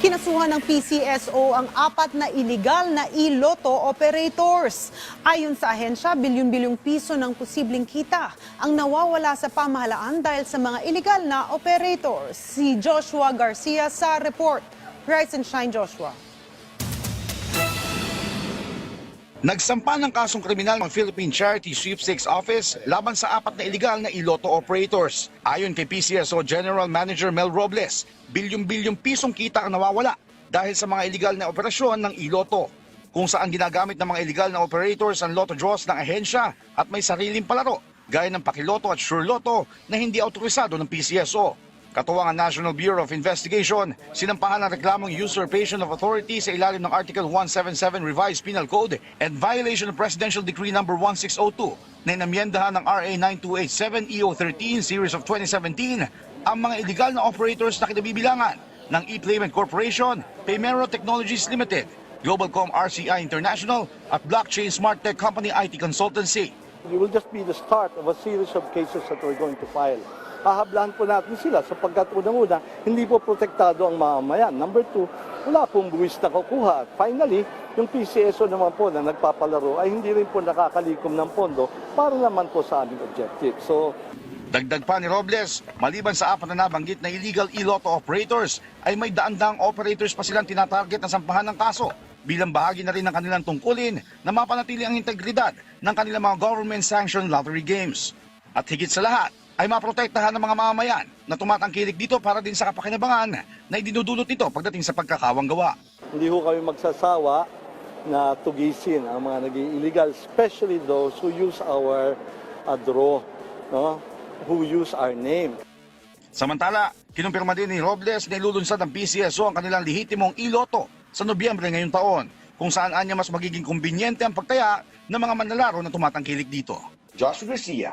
Kinasuhan ng PCSO ang apat na illegal na iloto operators. Ayon sa ahensya, bilyon-bilyong piso ng posibleng kita ang nawawala sa pamahalaan dahil sa mga illegal na operators. Si Joshua Garcia sa report. Rise and shine, Joshua. Nagsampa ng kasong kriminal ng Philippine Charity Sweepstakes Office laban sa apat na illegal na iloto operators. Ayon kay PCSO General Manager Mel Robles, bilyong-bilyong pisong kita ang nawawala dahil sa mga illegal na operasyon ng iloto. Kung saan ginagamit ng mga illegal na operators ang lotto draws ng ahensya at may sariling palaro, gaya ng Pakiloto at Sure Lotto na hindi autorisado ng PCSO. Katuwang ang National Bureau of Investigation, sinampahan ang reklamong usurpation of authority sa ilalim ng Article 177 Revised Penal Code and violation of Presidential Decree No. 1602 na inamyendahan ng RA 9287 EO13 E Series of 2017 ang mga illegal na operators na kinabibilangan ng E-Payment Corporation, Paymero Technologies Limited, Globalcom RCI International at Blockchain Smart Tech Company IT Consultancy. It will just be the start of a series of cases that we're going to file. Hahablahan po natin sila sapagkat unang-una, hindi po protektado ang mamamayan. Number two, wala pong buwis na kukuha. Finally, yung PCSO naman po na nagpapalaro ay hindi rin po nakakalikom ng pondo para naman po sa aming objective. So, Dagdag pa ni Robles, maliban sa apat na nabanggit na illegal iloto operators, ay may daan-daang operators pa silang tinatarget na sampahan ng kaso bilang bahagi na rin ng kanilang tungkulin na mapanatili ang integridad ng kanilang mga government-sanctioned lottery games. At higit sa lahat, ay maprotektahan ng mga mamamayan na tumatangkilik dito para din sa kapakinabangan na idinudulot nito pagdating sa pagkakawang gawa. hindi ho kami magsasawa na tugisin ang mga naging illegal, especially those who use our uh, draw, no? who use our name. Samantala, kinumpirma din ni Robles na ilulunsad ng PCSO ang kanilang lehitimong iloto sa Nobyembre ngayong taon, kung saan anya mas magiging kumbinyente ang pagtaya ng mga manlalaro na tumatangkilik dito. Joshua Garcia